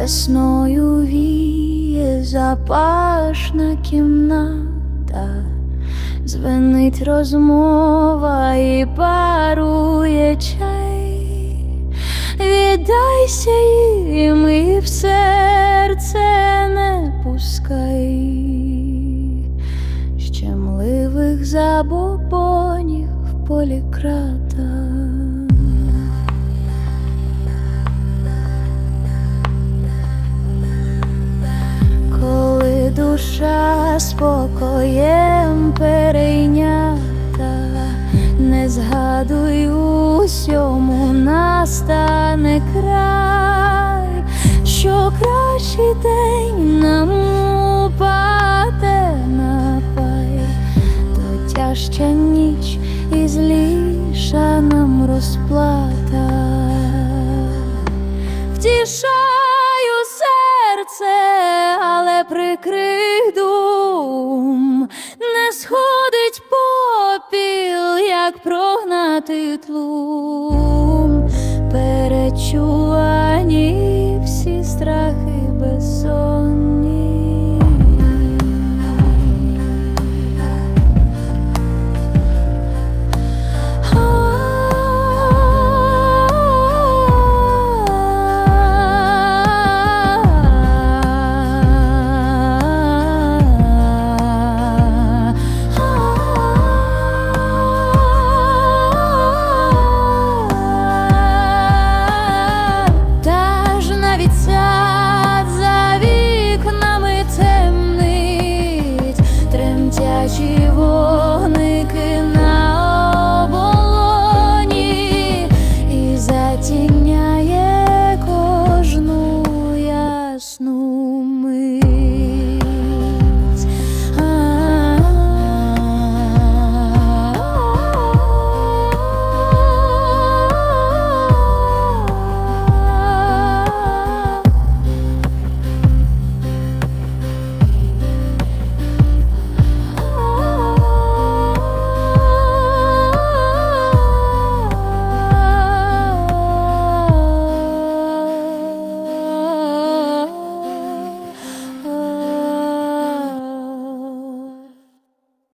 Весною віє запашна кімната, звенить розмова і парує чай, віддайся їм і в серце не пускай. Щемливих забобонів в спокоєм перейнята, не згадуй усьому настане край, що кращий день нам упаде на пай, то тяжча ніч і зліша нам розплата. Втішаю серце, але не сходить попіл, як прогнати тлум, перечувані всі страхи вогники.